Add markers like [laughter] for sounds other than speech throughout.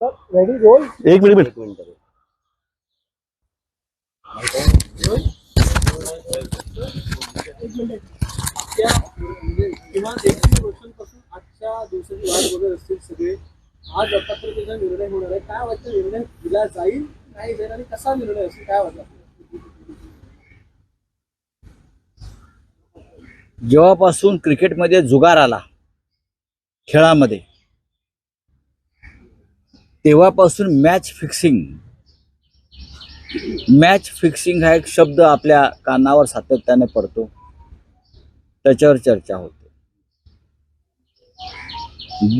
Ready roll एक minute एक minute किमान एक दीड वर्षांपासून आजच्या दिवसाची वाट बघत असतील सगळे आज अपात्रतेचा निर्णय होणार आहे काय वाटतं निर्णय दिला जाईल नाही जाईल आणि कसा निर्णय असेल काय? जेव्हापासून क्रिकेटमध्ये जुगार आला खेळामध्ये तेव्हापासून मॅच फिक्सिंग मॅच फिक्सिंग हा एक शब्द आपल्या कानावर सातत्याने पडतो. त्याच्यावर चर्चा होते.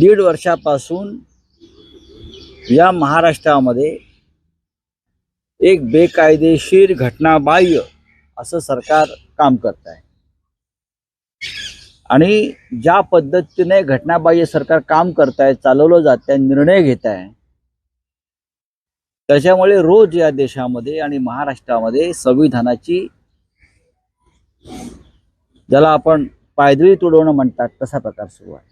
दीड वर्षापासून या महाराष्ट्रामध्ये एक बेकायदेशीर घटनाबाह्य असं सरकार काम करत आहे. आणि ज्या पद्धतीने घटनाबाह्य सरकार काम करत आहे चालवलं जात आहे निर्णय घेत आहे त्याच्यामुळे रोज या देशामध्ये आणि महाराष्ट्रामध्ये संविधानाची ज्याला आपण पायदळी तुडवणं म्हणतात तसा प्रकार सुरू आहे.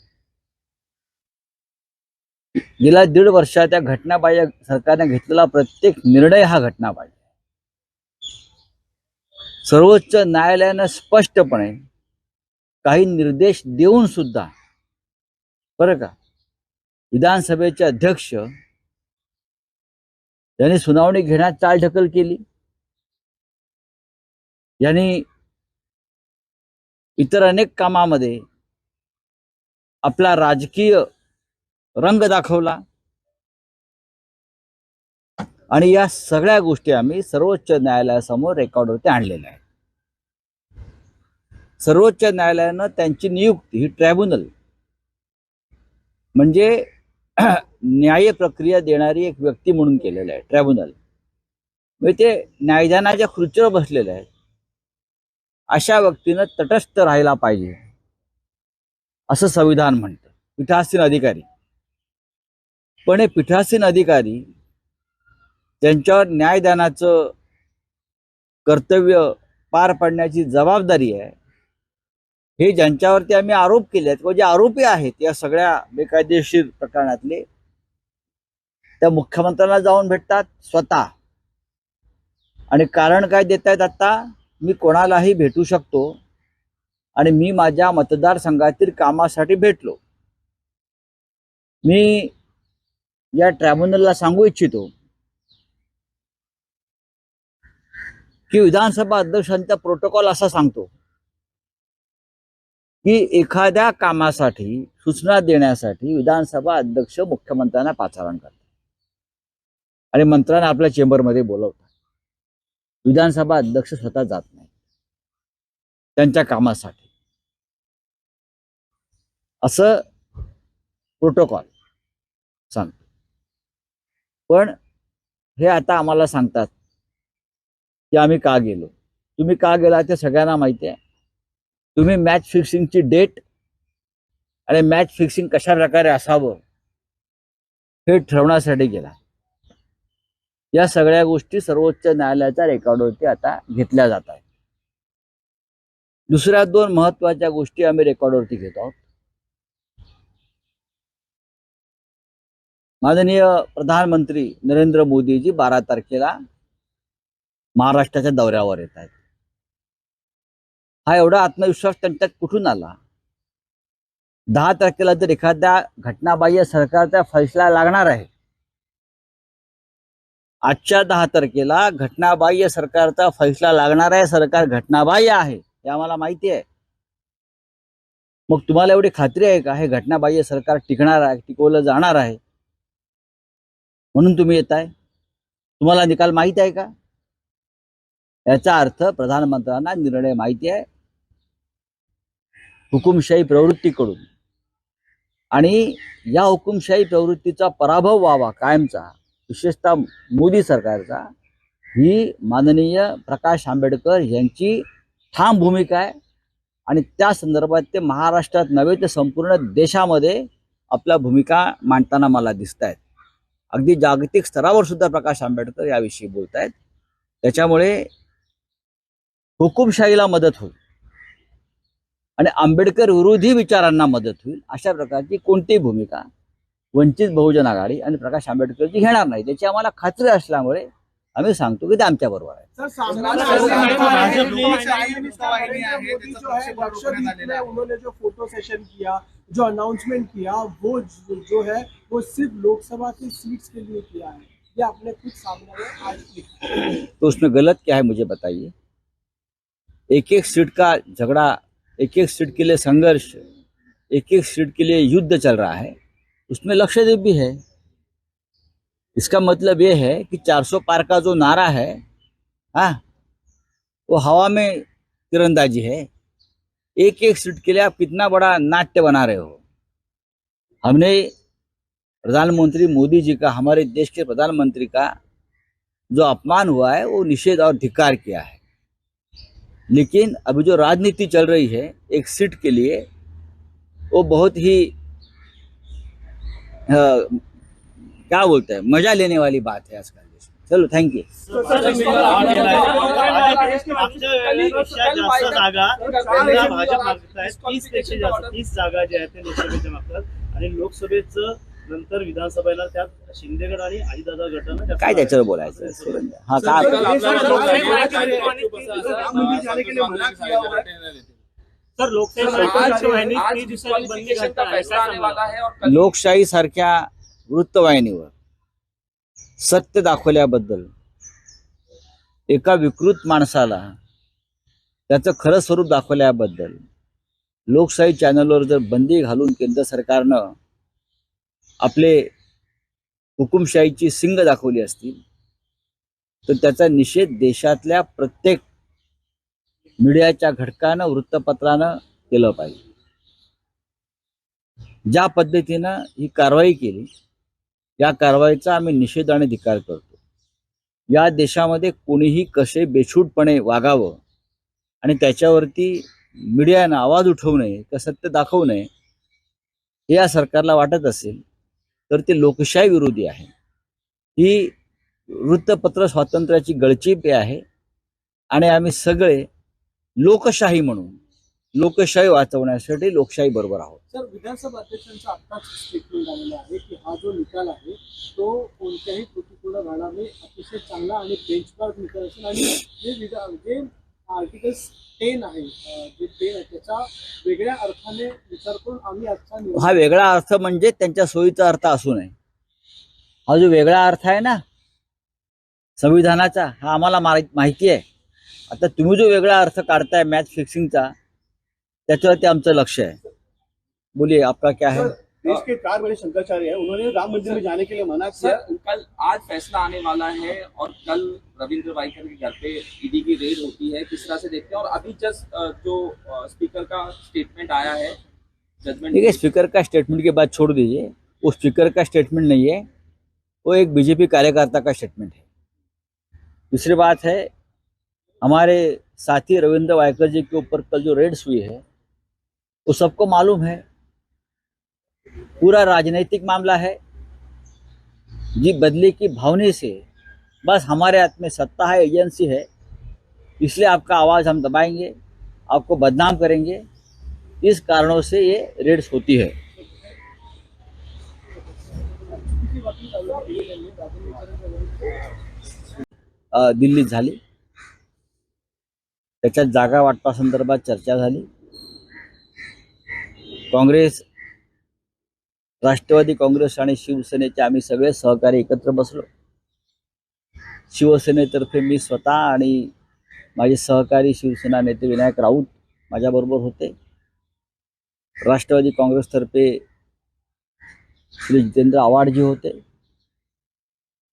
गेल्या दीड वर्षात त्या घटनाबाह्य सरकारने घेतलेला प्रत्येक निर्णय हा घटनाबाह्य सर्वोच्च न्यायालयानं स्पष्टपणे काही निर्देश देऊन सुद्धा बरं का विधानसभेचे अध्यक्ष यांनी सुनावणी घेण्यात चालढकल केली. यांनी इतर अनेक कामामध्ये आपला राजकीय रंग दाखवला. आणि या सगळ्या गोष्टी आम्ही सर्वोच्च न्यायालयासमोर रेकॉर्डवरती आणलेल्या आहेत. सर्वोच्च न्यायालयानं त्यांची नियुक्ती ही ट्रायब्युनल म्हणजे न्याय प्रक्रिया देणारी एक व्यक्ती म्हणून केलेलं आहे ट्रायब्युनल म्हणजे ते न्यायदानाच्या खुर्चीवर बसलेले आहेत. अशा व्यक्तीनं तटस्थ राहायला पाहिजे. असं संविधान म्हणतं. पीठासीन अधिकारी. पण हे पीठासीन अधिकारी त्यांच्यावर न्यायदानाचं कर्तव्य पार पाडण्याची जबाबदारी आहे. हे ज्यांच्यावरती आम्ही आरोप केले आहेत किंवा जे आरोपी आहेत या सगळ्या बेकायदेशीर प्रकरणातले त्या मुख्यमंत्र्यांना जाऊन भेटतात स्वतः. आणि कारण काय देत आहेत आता मी कोणालाही भेटू शकतो आणि मी माझ्या मतदारसंघातील कामासाठी भेटलो. मी या ट्रायब्युनलला सांगू इच्छितो की विधानसभा अध्यक्षांचा प्रोटोकॉल असा सांगतो की एखाद्या कामासाठी सूचना देण्यासाठी विधानसभा अध्यक्ष मुख्यमंत्र्यांना पाचारण करतात आणि मंत्र्यांना आपल्या चेंबरमध्ये बोलवतात. विधानसभा अध्यक्ष स्वतः जात नाही त्यांच्या कामासाठी. असं प्रोटोकॉल सांगतो. पण हे आता आम्हाला सांगतात की आम्ही का गेलो? तुम्ही का गेला ते सगळ्यांना माहिती आहे. तुम्ही मॅच फिक्सिंगची डेट आणि मॅच फिक्सिंग कशा प्रकारे असावं हे ठरवण्यासाठी गेला या सगळ्या गोष्टी सर्वोच्च न्यायालयाच्या रेकॉर्डवरती आता घेतल्या जात आहेत. दुसऱ्या दोन महत्त्वाच्या गोष्टी आम्ही रेकॉर्डवरती घेत आहोत. माननीय प्रधानमंत्री नरेंद्र मोदीजी बारा तारखेला महाराष्ट्राच्या दौऱ्यावर येत आहेत. हा एवढा आत्मविश्वास त्यांच्यात कुठून आला? दहा तारखेला जर एखाद्या घटनाबाह्य सरकारचा फैसला लागणार आहे आजच्या दहा तारखेला घटनाबाह्य सरकारचा फैसला लागणार आहे. सरकार घटनाबाह्य आहे. हे आम्हाला माहिती आहे. मग तुम्हाला एवढी खात्री आहे का? हे घटनाबाह्य सरकार टिकणार आहे टिकवलं जाणार आहे. म्हणून तुम्ही येत आहे. तुम्हाला निकाल माहिती आहे का? याचा अर्थ प्रधानमंत्र्यांना निर्णय माहिती आहे. हुकुमशाही प्रवृत्तीकडून. आणि या हुकुमशाही प्रवृत्तीचा पराभव व्हावा कायमचा. विशेषतः मोदी सरकारचा ही माननीय प्रकाश आंबेडकर यांची ठाम भूमिका आहे. आणि त्या संदर्भात ते महाराष्ट्रात नव्हे तर संपूर्ण देशामध्ये आपल्या भूमिका मांडताना मला दिसत आहेत अगदी जागतिक स्तरावर सुद्धा प्रकाश आंबेडकर याविषयी बोलत आहेत त्याच्यामुळे हुकुमशाहीला मदत होईल. आणि आंबेडकर विरोधी विचारांना मदत होईल अशा प्रकारची कोणतीही भूमिका वंचित बहुजन आघाडी आणि प्रकाश आंबेडकरची घेणार नाही. त्याची आम्हाला खात्री असल्यामुळे आम्ही सांगतो की ते आमच्या बरोबर आहे. सर सामना सर, जो है, जो है लक्षद्वीप में उन्होंने जो फ़ोटो सेशन किया जो अनाउंसमेंट किया वो जो जो है वो सिर्फ़ लोकसभा की सीट्स के लिए किया है. ये आपने खुद सामने आज तो उसमें गलत क्या है मुझे बताइए? एक एक सीट का झगड़ा एक एक सीट के लिए संघर्ष एक एक सीट के लिए युद्ध चल रहा है। उसमें लक्षद्वीप भी है। इसका मतलब ये है कि 400 पार का जो नारा है हाँ वो हवा में तिरंदाजी है। एक एक सीट के लिए आप कितना बड़ा नाट्य बना रहे हो। हमने प्रधानमंत्री मोदी जी का, हमारे देश के प्रधानमंत्री का जो अपमान हुआ है, वो निषेध और धिकार किया है। लेकिन अभी जो राजनीति चल रही है, एक सीट के लिए, वो बहुत ही क्या बोलते हैं मजा लेने वाली बात है आजकल देश में चलो थँक यू आणि लोकसभेचं नंतर विधानसभेला त्यात शिंदेगड आणि अजितदादा गटानं जास्त काय त्याच्यावर बोलायचं हा. काय सांगणार? लोकशाही सारख्या वृत्तवाहिनीवर सत्य दाखवल्याबद्दल एका विकृत माणसाला त्याचं खरं स्वरूप दाखवल्याबद्दल लोकशाही चॅनलवर जर बंदी घालून केंद्र सरकारनं आपले हुकुमशाहीची सिंग दाखवली असती तर त्याचा निषेध देशातल्या प्रत्येक मीडियाच्या घटकानं वृत्तपत्रानं केलं पाहिजे. ज्या पद्धतीनं ही कारवाई केली या कारवाईचा आम्ही निषेध आणि धिकार करतो. या देशामध्ये कोणीही कसे बेछूटपणे वागावं आणि त्याच्यावरती मीडियानं आवाज उठवू नये किंवा सत्य दाखवू नये हे या सरकारला वाटत असेल तर ते लोकशाही विरोधी आहे. ही वृत्तपत्र स्वातंत्र्याची गळचेपी आहे आणि आम्ही सगळे लोकशाही म्हणून लोकशाही वाचवण्यासाठी लोकशाही बरोबर आहोत. सर विधानसभा अध्यक्षांचं आत्ताच स्टेटमेंट आलेलं आहे की हा जो निकाल आहे तो कोणत्याही त्रुटीपूर्ण राहणार नाही अतिशय चांगला आणि बेंचमार्क निकाल असेल. आणि जे विधा जे आर्टिकल टेन आहे जे टेन आहे त्याचा वेगळ्या अर्थाने विचार करून आम्ही आजचा हा वेगळा अर्थ म्हणजे त्यांच्या सोयीचा अर्थ असू नये. हा जो वेगळा अर्थ आहे ना संविधानाचा हा आम्हाला माहि- माहिती आहे. आता तुम्ही जो वेगळा अर्थ काढताय मॅच फिक्सिंगचा त्याच्यावरती आमचं लक्ष आहे. बोलिए आपका क्या है? देश के चार बड़े शंकराचार्य हैं उन्होंने राम मंदिर में जाने के लिए मना किया। कल आज फैसला आने वाला है और कल रविंद्र वाइकर के घर पे ईडी की रेड होती है किस तरह से देखते हैं? और अभी जस्ट जो स्पीकर का स्टेटमेंट आया है जजमेंट है स्पीकर का स्टेटमेंट के बाद छोड़ दीजिए वो स्पीकर का स्टेटमेंट नहीं है वो एक बीजेपी कार्यकर्ता का स्टेटमेंट है। दूसरी बात है हमारे साथी रविंद्र वायकर जी के ऊपर कल जो रेड्स हुई है, वो सबको मालूम है। पूरा राजनीतिक मामला है। जी, बदले की भावने से बस हमारे हाथ में सत्ता है, एजेंसी है। इसलिए आपका आवाज़ हम दबाएँगे, आपको बदनाम करेंगे। इस कारणों से ये रेड्स होती है। दिल्ली झाली। त्याच्यात जागा वाटपासंदर्भात चर्चा झाली. काँग्रेस राष्ट्रवादी काँग्रेस आणि शिवसेनेचे आम्ही सगळे सहकारी एकत्र बसलो. शिवसेनेतर्फे मी स्वतः आणि माझे सहकारी शिवसेना नेते विनायक राऊत माझ्याबरोबर होते. राष्ट्रवादी काँग्रेसतर्फे श्री जितेंद्र आव्हाडजी होते.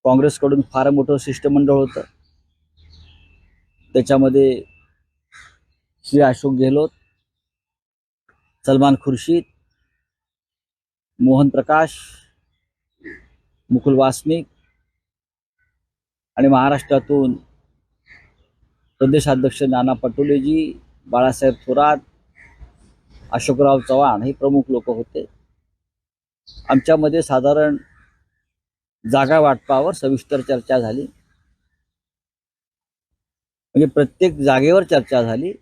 काँग्रेसकडून फार मोठं शिष्टमंडळ होतं. त्याच्यामध्ये श्री अशोक गेहलोत सलमान खुर्शीद मोहन प्रकाश मुकुल वासनिक आणि महाराष्ट्रातून प्रदेशाध्यक्ष नाना पटोलेजी बाळासाहेब थोरात अशोकराव चव्हाण हे प्रमुख लोक होते. आमच्यामध्ये साधारण जागा वाटपावर सविस्तर चर्चा झाली. म्हणजे प्रत्येक जागेवर चर्चा झाली.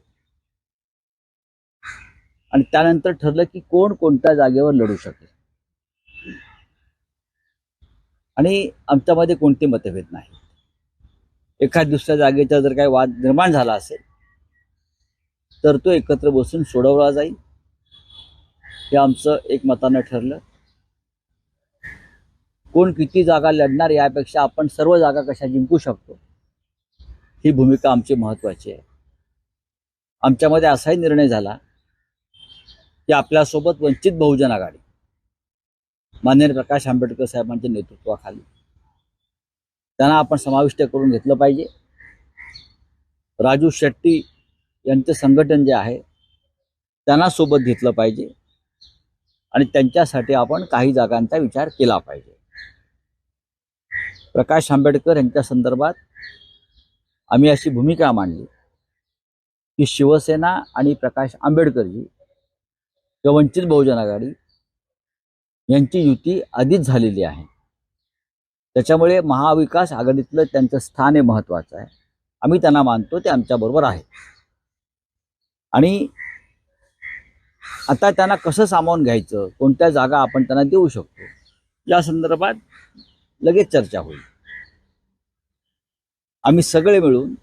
आणि त्यानंतर ठरलं की कोण कोणत्या जागेवर लढू शकेल. आणि आमच्यामध्ये कोणते मतभेद नाही एखाद दुसऱ्या जागेचा जर काही वाद निर्माण झाला असेल तर तो एकत्र बसून सोडवला जाईल. हे आमचं एकमतानं ठरलं. कोण किती जागा लढणार यापेक्षा आपण सर्व जागा कशा जिंकू शकतो ही भूमिका आमची महत्त्वाची आहे. आमच्यामध्ये असाही निर्णय झाला. की आपल्यासोबत वंचित बहुजन आघाडी. माननीय प्रकाश आंबेडकर साहेबांच्या नेतृत्वाखाली. त्यांना आपण समाविष्ट करून घेतलं पाहिजे. राजू शेट्टी यांचं संघटन जे आहे त्यांना सोबत घेतलं पाहिजे. आणि त्यांच्यासाठी आपण काही जागांचा विचार केला पाहिजे. प्रकाश आंबेडकर यांच्या संदर्भात आम्ही अशी भूमिका मांडली की शिवसेना आणि प्रकाश आंबेडकरजी किंवा वंचित बहुजन आघाडी यांची युती आधीच झालेली आहे. त्याच्यामुळे महाविकास आघाडीतलं त्यांचं स्थान हे महत्त्वाचं आहे. आम्ही त्यांना मानतो ते आमच्याबरोबर आहे आणि आता त्यांना कसं सामावून घ्यायचं कोणत्या जागा आपण त्यांना देऊ शकतो या संदर्भात लगेच चर्चा होईल. आम्ही सगळे मिळून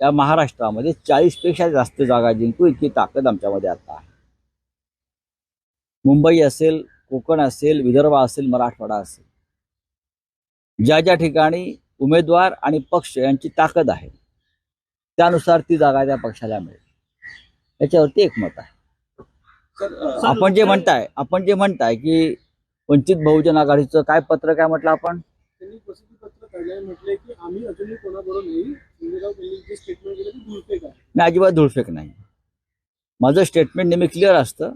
या महाराष्ट्रामध्ये चाळीसपेक्षा जास्त जागा जिंकू इतकी ताकद आमच्यामध्ये आता आहे. मुंबई असेल कोकण असेल विदर्भ असेल मराठवाडा असेल. ज्या ज्या ठिकाणी उमेदवार आणि पक्ष यांची ताकद आहे त्यानुसार ती जागा त्या पक्षाला मिळेल. याच्यावरती एकमत आहे. सर अ, आपण जे म्हणताय आपण जे म्हणताय की वंचित बहुजन आघाडीचं काय पत्र काय म्हटलं आपण? त्यांनी प्रसिद्धी पत्र काढल्याने म्हटलंय की आम्ही अजूनही कोणाबरोबर नाही. शिंदेराव त्यांनी जे स्टेटमेंट दिलं ते दुर्फेक आहे. मी अजिबात धुळफेक नाही. माझं स्टेटमेंट नेहमी क्लिअर असतं.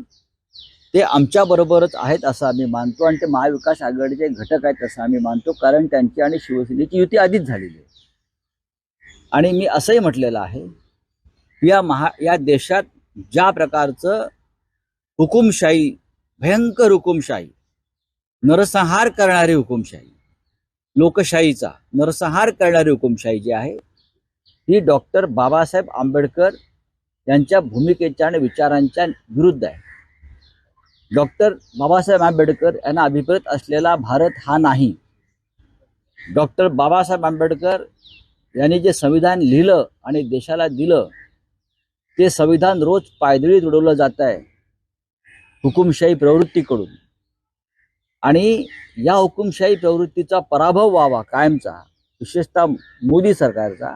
ते आमच्याबरोबरच आहेत असं आम्ही मानतो आणि ते महाविकास आघाडीचे घटक आहेत असं आम्ही मानतो कारण त्यांची आणि शिवसेनेची युती आधीच झालेली आहे. आणि मी असंही म्हटलेलं आहे या महा या देशात ज्या प्रकारचं हुकुमशाही भयंकर हुकुमशाही नरसंहार करणारी हुकुमशाही लोकशाहीचा नरसंहार करणारी हुकुमशाही जी आहे ही डॉक्टर बाबासाहेब आंबेडकर यांच्या भूमिकेच्या आणि विचारांच्या विरुद्ध आहे. डॉक्टर बाबासाहेब आंबेडकर यांना अभिप्रेत असलेला भारत हा नाही. डॉक्टर बाबासाहेब आंबेडकर यांनी जे संविधान लिहिलं आणि देशाला दिलं ते संविधान रोज पायदळी तुडवलं जात आहे हुकुमशाही प्रवृत्तीकडून. आणि या हुकुमशाही प्रवृत्तीचा पराभव व्हावा कायमचा विशेषतः मोदी सरकारचा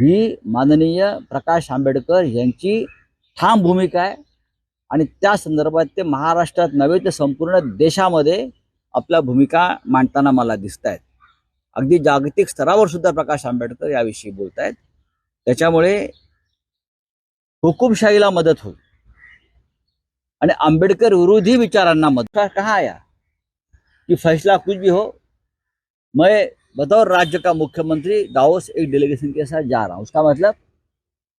ही माननीय प्रकाश आंबेडकर यांची ठाम भूमिका आहे. आणि त्या संदर्भात ते महाराष्ट्रात नव्हे तर संपूर्ण देशामध्ये आपल्या भूमिका मांडताना मला दिसत आहेत अगदी जागतिक स्तरावर सुद्धा प्रकाश आंबेडकर याविषयी बोलत आहेत त्याच्यामुळे हुकुमशाहीला मदत होईल. आणि आंबेडकर विरोधी विचारांना मदत कहा आया कि फैसला कुछ भी हो. मैं बतौर राज्य का मुख्यमंत्री दाओस एक डेलीगेशन के साथ जा रहा हूँ. उसका मतलब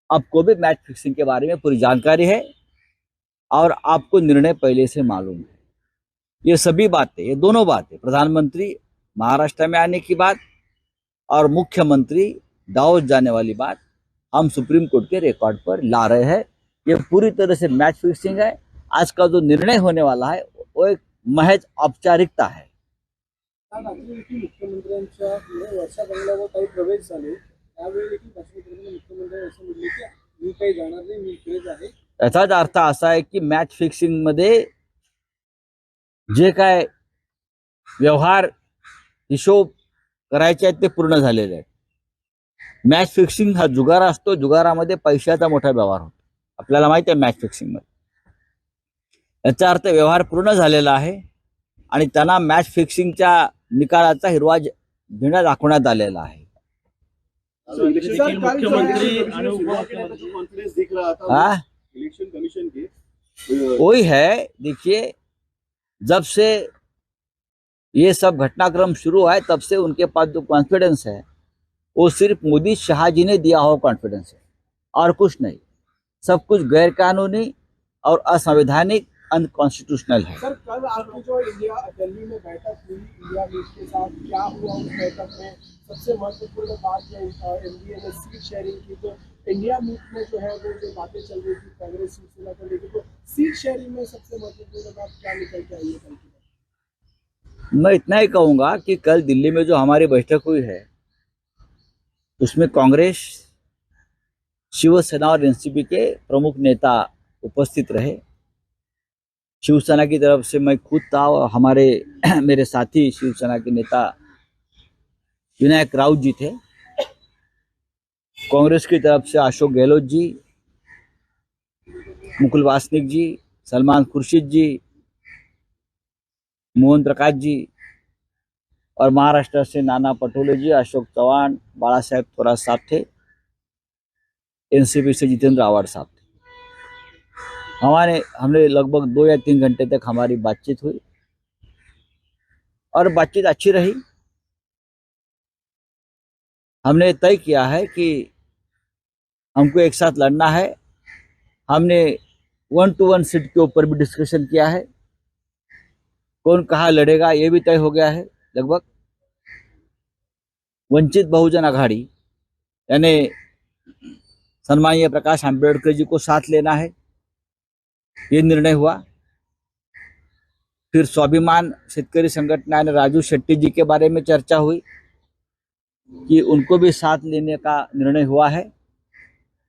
आपको भी मैच फिक्सिंग के बारे में पूरी जानकारी है. और आपको निर्णय पहले से मालूम है ये सभी बातें ये दोनों बातें प्रधानमंत्री महाराष्ट्र में आने की बात और मुख्यमंत्री दाओस जाने वाली बात हम सुप्रीम कोर्ट के रिकॉर्ड पर ला रहे हैं ये पूरी तरह से मैच फिक्सिंग है आज का जो निर्णय होने वाला है वो एक महज औपचारिकता है याचाच अर्थ असा आहे की मॅच फिक्सिंगमध्ये जे काय व्यवहार हिशोब करायचे आहेत ते पूर्ण झालेले आहेत. मॅच फिक्सिंग हा जुगार असतो जुगारामध्ये पैशाचा मोठा व्यवहार होतो. आपल्याला माहिती आहे मॅच फिक्सिंगमध्ये. याचा अर्थ व्यवहार पूर्ण झालेला आहे आणि त्यांना मॅच फिक्सिंगच्या निकालाचा हिरवा झेंडा दाखवण्यात आलेला आहे. मुख्यमंत्री हा इलेक्शन कमीशन के वही है देखिए जब से ये सब घटनाक्रम शुरू हुआ है तब से उनके पास जो कॉन्फिडेंस है वो सिर्फ़ मोदी शाह जी ने दिया हुआ कॉन्फिडेंस है और कुछ नहीं। सब कुछ गैर कानूनी और असंवैधानिक अनकॉन्स्टिट्यूशनल है। सर कल आपकी जो इंडिया दिल्ली में बैठक हुई इंडिया मीट के साथ क्या हुआ उस बैठक में? सबसे महत्वपूर्ण बात जो एनडीए ने सीट शेयरिंग की तो इंडिया मीट में जो है वो जो बातें चल रही थी, कांग्रेस शिवसेना को लेकर तो सीट शेयरिंग में सबसे महत्वपूर्ण बात क्या निकल के आई है मैं इतना ही कहूँगा कि कल दिल्ली में जो हमारी बैठक हुई है, उसमें कांग्रेस, शिवसेना और एनसीपी के प्रमुख नेता उपस्थित रहे। शिवसेना की तरफ़ से मैं खुद था और हमारे [clears throat] मेरे साथी शिवसेना के नेता विनायक राउत जी थे। कांग्रेस की तरफ़ से अशोक गहलोत जी, मुकुल वासनिक जी, सलमान खुर्शीद जी, मोहन प्रकाश जी और महाराष्ट्र से नाना पटोले जी, अशोक चौहान बाला साहेब थोरात साहब थे, एनसीपी से जितेंद्र आवाड़ साहब थे। हमारे, हमने लगभग दो या तीन घंटे तक हमारी बातचीत हुई और बातचीत अच्छी रही। हमने तय किया है कि हमको एक साथ लड़ना है। हमने वन टू वन सीट के ऊपर भी डिस्कशन किया है। कौन कहाँ लड़ेगा, ये भी तय हो गया है लगभग। वंचित बहुजन आघाड़ी, यानी सन्माननीय प्रकाश आंबेडकर जी को साथ लेना है। ये निर्णय हुआ। फिर स्वाभिमान शेतकरी संगठना ने राजू शेट्टी जी के बारे में चर्चा हुई कि उनको भी साथ लेने का निर्णय हुआ है।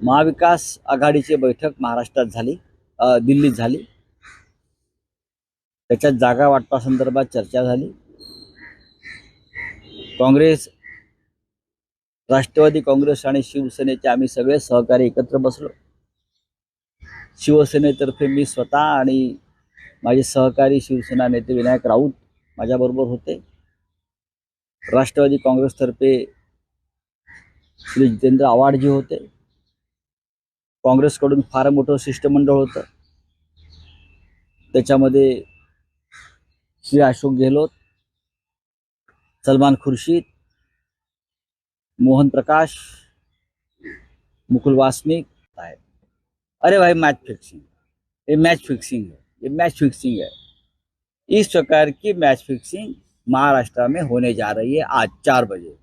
महाविकास आघाडीची बैठक महाराष्ट्रात झाली दिल्लीत झाली. त्याच्यात जागा वाटपासंदर्भात चर्चा झाली. काँग्रेस राष्ट्रवादी काँग्रेस आणि शिवसेनेचे आम्ही सगळे सहकारी एकत्र बसलो. शिवसेनेतर्फे मी स्वतः आणि माझे सहकारी शिवसेना नेते विनायक राऊत माझ्याबरोबर होते. राष्ट्रवादी काँग्रेसतर्फे श्री जितेंद्र आव्हाडजी होते. काँग्रेसकडून फार मोठं शिष्टमंडळ होतं. त्याच्यामध्ये श्री अशोक गेहलोत सलमान खुर्शीद मोहन प्रकाश मुकुल वासनिक आहे अरे भाई मैच फिक्सिंग ये मैच फिक्सिंग है ये मैच फिक्सिंग है इस प्रकार की मैच फिक्सिंग महाराष्ट्र में होने जा रही है आज चार बजे.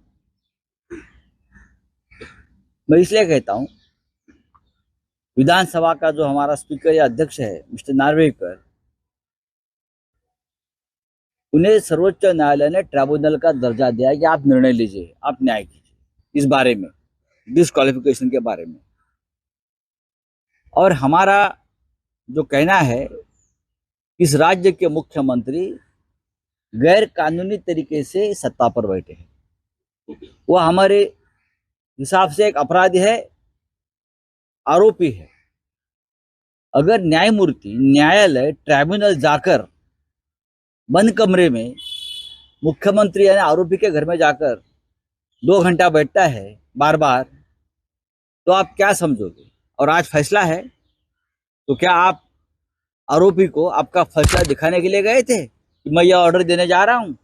मैं इसलिए कहता हूं विधानसभा का जो हमारा स्पीकर या अध्यक्ष है, मिस्टर नार्वेकर, उन्हें सर्वोच्च न्यायालय ने ट्राइब्यूनल का दर्जा दिया कि आप निर्णय लीजिए, आप न्याय कीजिए इस बारे में डिसक्वालिफिकेशन के बारे में। और हमारा जो कहना है, इस राज्य के मुख्यमंत्री गैर कानूनी तरीके से सत्ता पर बैठे हैं। वह हमारे हिसाब से एक अपराधी है आरोपी है। अगर न्यायमूर्ति, न्यायालय, ट्राइब्यूनल जाकर बंद कमरे में मुख्यमंत्री यानी आरोपी के घर में जाकर दो घंटा बैठता है बार बार तो आप क्या समझोगे? और आज फैसला है तो क्या आप आरोपी को आपका फैसला दिखाने के लिए गए थे कि मैं यह ऑर्डर देने जा रहा हूँ?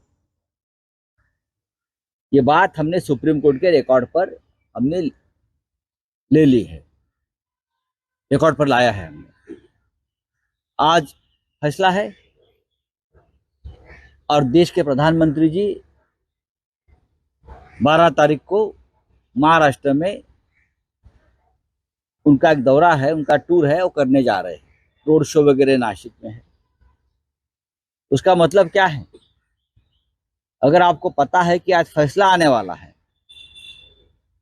ये बात हमने सुप्रीम कोर्ट के रिकॉर्ड पर हमने ले ली है। रिकॉर्ड पर लाया है हमने। आज फैसला है और देश के प्रधानमंत्री जी 12 तारीख को महाराष्ट्र में उनका एक दौरा है, उनका टूर है, वो करने जा रहे हैं। रोड शो वगैरह नासिक में है। उसका मतलब क्या है? अगर आपको पता है कि आज फैसला आने वाला है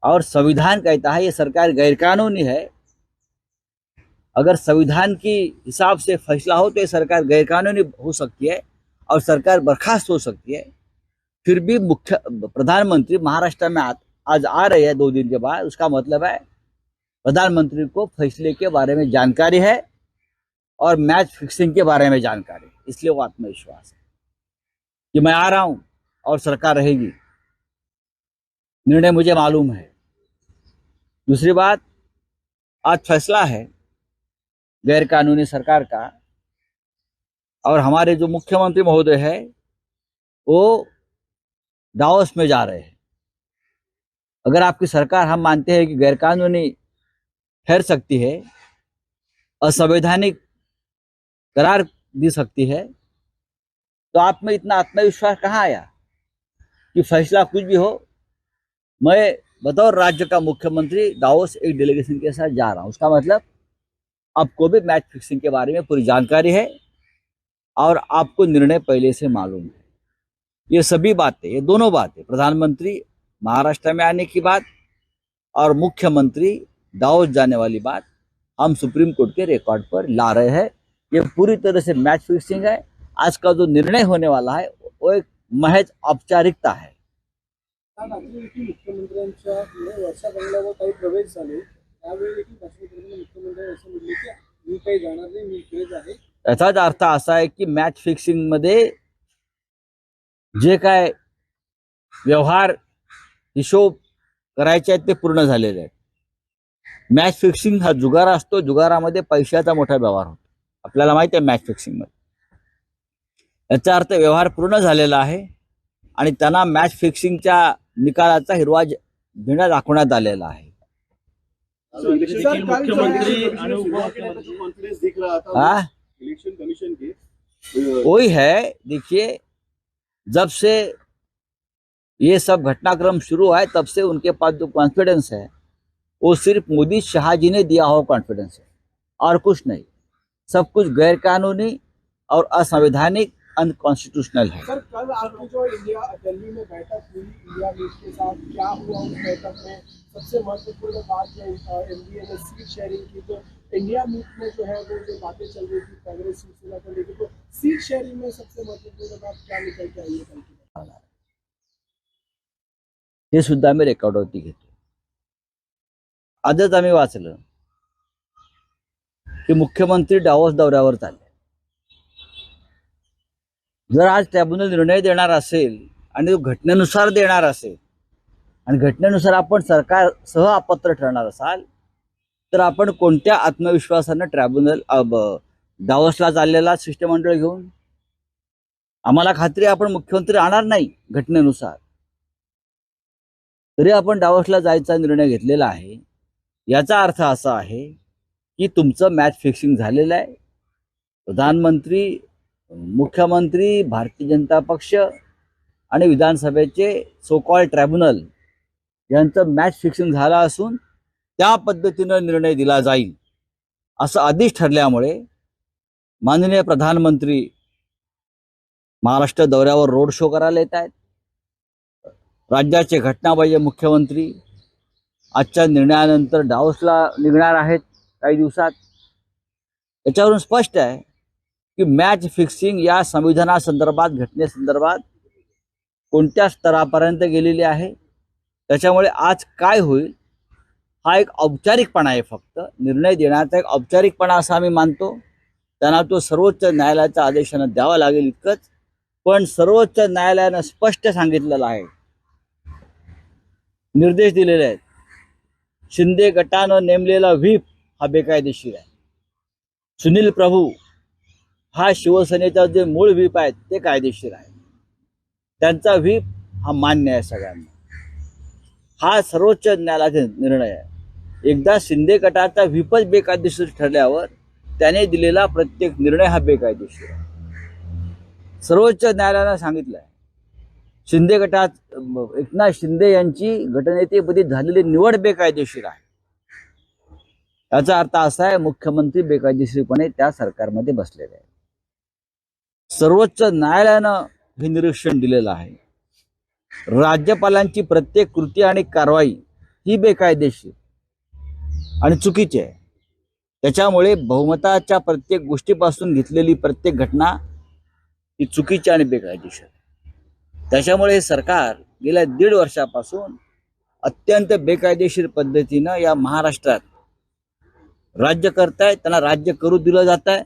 और संविधान कहता है, ये सरकार गैरकानूनी है अगर संविधान की हिसाब से फैसला हो तो ये सरकार गैरकानूनी हो सकती है और सरकार बर्खास्त हो सकती है। फिर भी मुख्य प्रधानमंत्री महाराष्ट्र में आ, आज आ रहे हैं दो दिन के बाद उसका मतलब है प्रधानमंत्री को फैसले के बारे में जानकारी है और मैच फिक्सिंग के बारे में जानकारी इसलिए वो आत्मविश्वास है कि मैं आ रहा हूँ और सरकार रहेगी। निर्णय मुझे मालूम है। दूसरी बात आज फैसला है गैर कानूनी सरकार का और हमारे जो मुख्यमंत्री महोदय है, वो डाओस में जा रहे हैं। अगर आपकी सरकार हम मानते हैं कि गैरकानूनी ठहर सकती है, असंवैधानिक करार दे सकती है तो आप में इतना आत्मविश्वास कहाँ आया? कि फैसला कुछ भी हो, मैं बतौर राज्य का मुख्यमंत्री दावोस एक डेलीगेशन के साथ जा रहा हूँ। उसका मतलब आपको भी मैच फिक्सिंग के बारे में पूरी जानकारी है और आपको निर्णय पहले से मालूम है। ये सभी बातें, ये दोनों बातें, प्रधानमंत्री महाराष्ट्र में आने की बात और मुख्यमंत्री दाओस जाने वाली बात हम सुप्रीम कोर्ट के रिकॉर्ड पर ला रहे हैं। ये पूरी तरह से मैच फिक्सिंग है। आज का जो निर्णय होने वाला है, वो एक महज औपचारिकता है। वर्षा प्रवेश याचाच अर्थ असा आहे की मॅच फिक्सिंगमध्ये जे काय व्यवहार हिशोब करायचे आहेत ते पूर्ण झालेले आहेत. मॅच फिक्सिंग हा जुगार असतो जुगारामध्ये पैशाचा मोठा व्यवहार होतो. आपल्याला माहिती आहे मॅच फिक्सिंगमध्ये. याचा अर्थ व्यवहार पूर्ण झालेला आहे आणि त्यांना मॅच फिक्सिंगच्या निकालाचा हिरवा झेंडा दाखवण्यात आलेला आहे. वही है देखिए जब से ये सब घटनाक्रम शुरू है तब से उनके पास जो कॉन्फिडेंस है वो सिर्फ़ मोदी शाह जी ने दिया हुआ कॉन्फिडेंस है और कुछ नहीं। सब कुछ गैर कानूनी और असंवैधानिक अनकॉन्स्टिट्यूशनल है। सर कल आपकी जो इंडिया दिल्ली में बैठक हुई इंडिया मीट के साथ क्या हुआ उस बैठक में? सबसे महत्वपूर्ण बात जो एनडीए ने सीट शेयरिंग की तो इंडिया मीट में जो है वो जो बातें चल रही थी कांग्रेस शिवसेना को लेकर तो सीट शेयरिंग में सबसे महत्वपूर्ण बात क्या निकल के आई है कल की हे सुद्धा मी रेकॉर्डवरती घेतो। आजच आम्ही वाचलं की मुख्यमंत्री डावस दौऱ्यावर चालले. जर आज त्याबद्दल निर्णय देणार असेल आणि तो घटनेनुसार देणार असेल आणि घटनेनुसार आपण सरकार सह अपात्र ठरणार असाल तर आपण कोणत्या आत्मविश्वासानं ट्रायब्युनल डावसला चाललेला शिष्टमंडळ घेऊन? आम्हाला खात्री आपण मुख्यमंत्री आणणार नाही घटनेनुसार. तरी आपण डावसला जायचा निर्णय घेतलेला आहे. याचा अर्थ असा आहे की तुमचं मॅच फिक्सिंग झालेलं आहे. प्रधानमंत्री मुख्यमंत्री भारतीय जनता पक्ष आणि विधानसभेचे सोकॉल ट्रायब्युनल यांचं मॅच फिक्सिंग झालं असून त्या पद्धतीनं निर्णय दिला जाईल असं आधीच ठरल्यामुळे माननीय प्रधानमंत्री महाराष्ट्र दौऱ्यावर रोड शो करायला येत आहेत. राज्याचे घटनाबाह्य मुख्यमंत्री आजच्या निर्णयानंतर डावसला निघणार आहेत काही दिवसात. याच्यावरून स्पष्ट आहे की मॅच फिक्सिंग या संविधानासंदर्भात घटनेसंदर्भात कोणत्या स्तरापर्यंत गेलेली आहे? त्याच्यामुळे आज काय होईल? हा एक औपचारिकपणा आहे फक्त. निर्णय देण्याचा एक औपचारिकपणा असा आम्ही मानतो. त्यांना तो सर्वोच्च न्यायालयाच्या आदेशानं द्यावा लागेल इतकंच. पण सर्वोच्च न्यायालयानं स्पष्ट सांगितलेलं आहे. निर्देश दिलेले आहेत. शिंदे गटानं नेमलेला व्हीप हा बेकायदेशीर आहे. सुनील प्रभू हा शिवसेनेचा जे मूळ व्हीप आहे ते कायदेशीर आहे. त्यांचा व्हीप हा मान्य आहे सगळ्यांना. हा सर्वोच्च न्यायालयाचा निर्णय आहे. एकदा शिंदे गटाचा व्हीपच बेकायदेशीर ठरल्यावर त्याने दिलेला प्रत्येक निर्णय हा बेकायदेशीर आहे. सर्वोच्च न्यायालयानं सांगितलं आहे शिंदे गटात एकनाथ शिंदे यांची गटनेतेपदी झालेली निवड बेकायदेशीर आहे. याचा अर्थ असा आहे मुख्यमंत्री बेकायदेशीरपणे त्या सरकारमध्ये बसलेले आहेत. सर्वोच्च न्यायालयानं हे निरीक्षण दिलेलं आहे. राज्यपालांची प्रत्येक कृती आणि कारवाई ही बेकायदेशीर आणि चुकीची आहे. त्याच्यामुळे बहुमताच्या प्रत्येक गोष्टीपासून घेतलेली प्रत्येक घटना ही चुकीची आणि बेकायदेशीर त्याच्यामुळे हे सरकार गेल्या दीड वर्षापासून अत्यंत बेकायदेशीर पद्धतीनं या महाराष्ट्रात राज्य करताय त्यांना राज्य करू दिलं जात आहे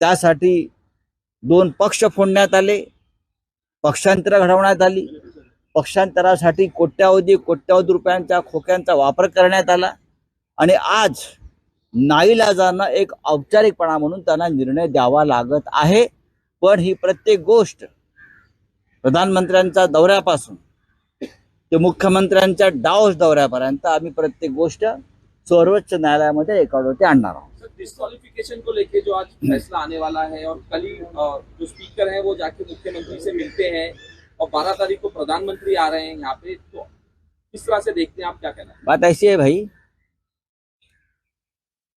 त्यासाठी दोन पक्ष फोडण्यात आले पक्षांतर घडवण्यात आली. पक्षांतरासाठी कोट्यावधी कोट्यावधी रुपयांच्या खोक्यांचा वापर करण्यात आला. आणि आज नाईलाजानं एक औपचारिकपणा म्हणून त्यांना निर्णय द्यावा लागत आहे. पण ही प्रत्येक गोष्ट प्रधानमंत्र्यांच्या दौऱ्यापासून ते मुख्यमंत्र्यांच्या डावस दौऱ्यापर्यंत आम्ही प्रत्येक गोष्ट सर्वोच्च न्यायालयामध्ये रेकॉर्डवरती आणणार आहोत. डिस्कालिफिकेशन को लेके जो आज फैसला आने वाला है और कल ही जो स्पीकर है वो जाके मुख्यमंत्री से मिलते हैं और बारह तारीख को प्रधानमंत्री आ रहे हैं यहाँ पे तो किस तरह से देखते हैं आप क्या कहना बात ऐसी है भाई,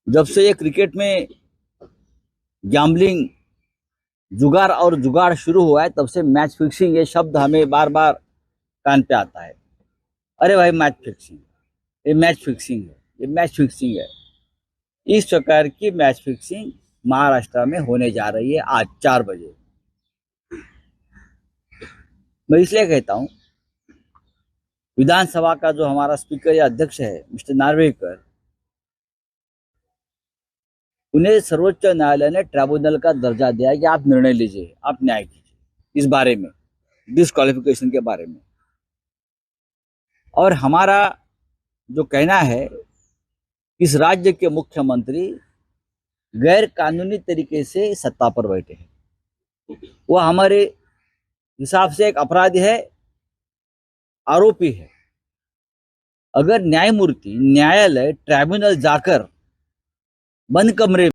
जब से ये क्रिकेट में गैम्बलिंग जुगाड़ और जुगाड़ शुरू हुआ है, तब से मैच फिक्सिंग ये शब्द हमें बार बार कान पे आता है। अरे भाई मैच फिक्सिंग ये मैच फिक्सिंग है, ये मैच फिक्सिंग है। इस प्रकार की मैच फिक्सिंग महाराष्ट्र में होने जा रही है आज चार बजे। मैं इसलिए कहता हूँ, विधानसभा का जो हमारा स्पीकर या अध्यक्ष है, मिस्टर नार्वेकर, उन्हें सर्वोच्च न्यायालय ने ट्राइब्यूनल का दर्जा दिया कि आप निर्णय लीजिए, आप न्याय कीजिए इस बारे में डिस्कालिफिकेशन के बारे में। और हमारा जो कहना है इस राज्य के मुख्यमंत्री गैर कानूनी तरीके से सत्ता पर बैठे हैं। वह हमारे हिसाब से एक अपराधी है, आरोपी है। अगर न्यायमूर्ति, न्यायालय, ट्राइब्यूनल जाकर बंद कमरे